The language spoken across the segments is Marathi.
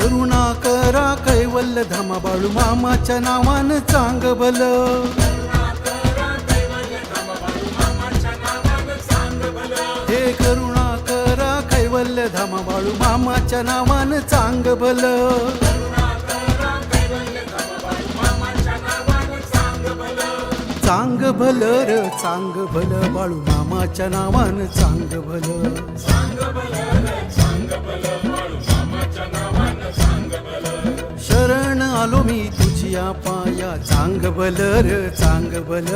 करुणा करा कैवल्य धामा बाळू मामाच्या नावानं चांग बल. हे करुणा करा कैवल्य धामा बाळू मामाच्या नावानं चांग बल. चांग भल र चांग भल बाळू मामाच्या नावानं चांग भल आलो मी तुझिया पाया चांग भल र चांग भल.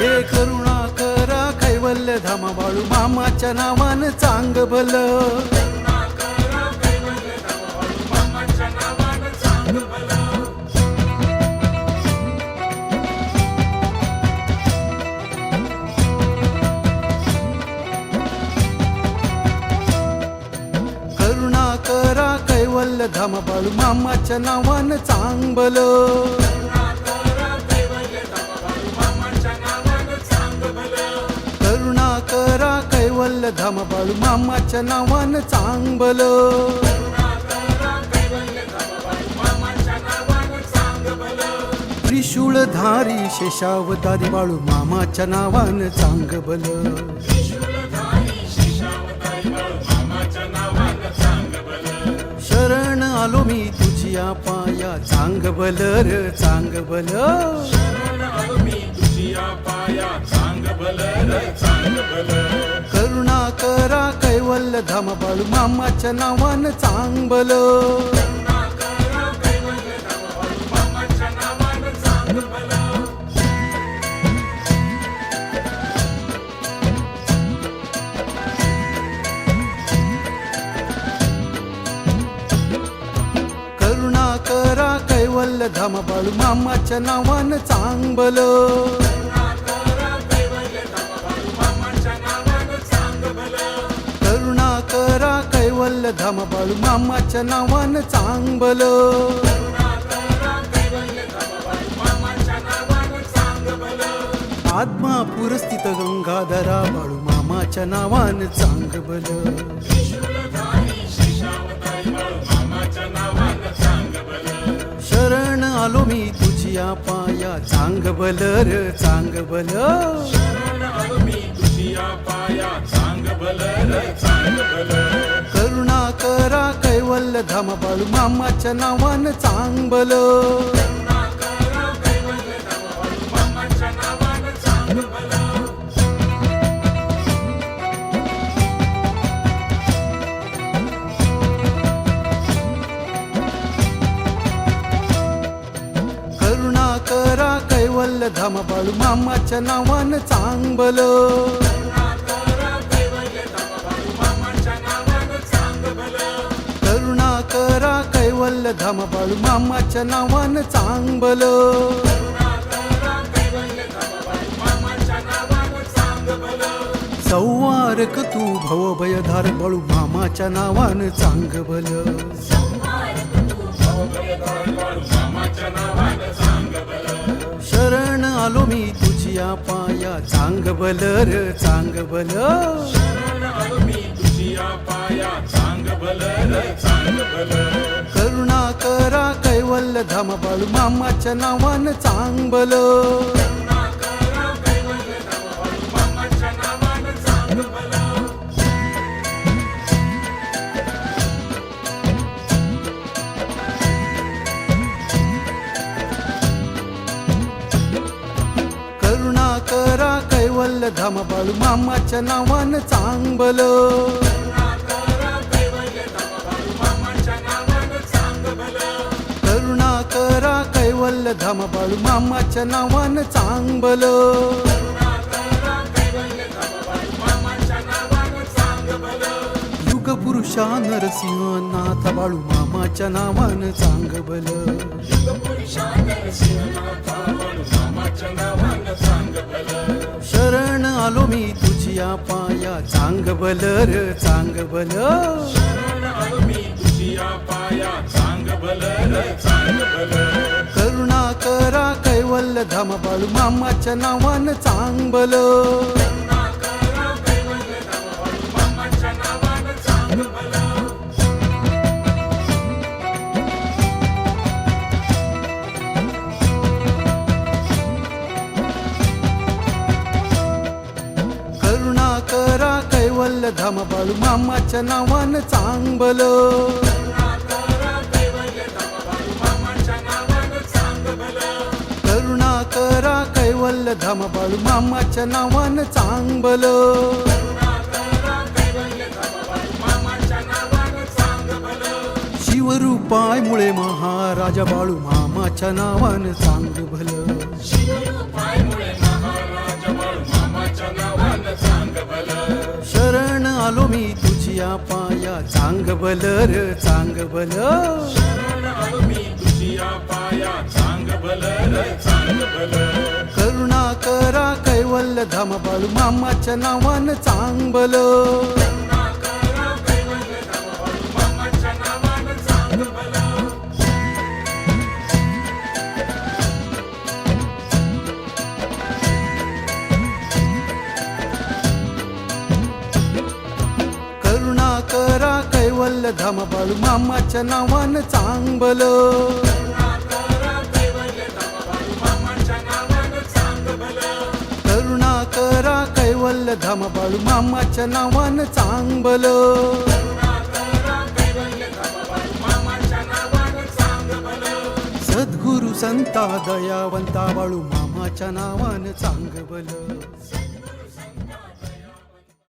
हे करुणा करा कैवल्य धामा बाळू मामाच्या नावानं चांग भल. कैवल्य धामा मामाच्या नावानं चांगबल करुणा करा कैवल्य धामा बाळू मामाच्या नावानं चांगबल त्रिशूळ धारी शेषावतारी बाळू मामाच्या नावानं चांग आलो मी तुझिया पाया. चांग भल र चांग भल करुणा करा कैवल्य धाम बाळू मामाच्या नावानं चांग करुणा कैवल्य धाम मामाच्या नावानं चांगबल करुणा करा कैवल्य धाम मामाच्या नावानं चांगबल आत्मा पुरस्थित गंगाधरा बाळू मामाच्या नावानं चांग आलो मी तुझिया पाया. चांग भल र चांग भल. करुणा करा कैवल्य धाम बाळू मामाच्या नावानं चांग भल. वल्लधाम कैवल्य बाळू मामाच्या नावानं चांगबल करुणा करा कैवल्य धाम बाळू मामाच्या नावानं चांगबल सौवारक तू भव भयधार बाळू मामाच्या नावानं चांग पाया चांग बल र चांग बल. करुणा करा कैवल्य धाम बाळू मामाच्या नावानं चांग बल. करुणा कैवल्य मामाच्या नावानं चांगबल करुणा करा कैवल्य धाम मामाच्या नावानं चांगबल युगपुरुषा नरसिंह नाथ बाळू मामाच्या नावानं चांगबल आलो मी तुझिया पाया. चांग भल र चांग भल करुणा करा कैवल्य धाम बाळू मामाच्या नावानं चांग भल कैवल्य धाम मामाच्या नावानं चांगबल करुणा करा कैवल्य धाम बाळू मामाच्या नावानं चांगबल शिवरूपायमुळे महाराजा बाळू मामाच्या नावानं चांग भलं आलो मी तुझिया पाया. चांग भल र चांग बल करुणा करा कैवल्य धाम बाळू मामाच्या नावानं चांग बल कैवल्य धाम बाळू मामाच्या नावानं चांगबल करुणा करा कैवल्य धाम बाळू मामाच्या नावानं चांगबल सद्गुरु संता दयावंता बाळू मामाच्या नावानं चांगबल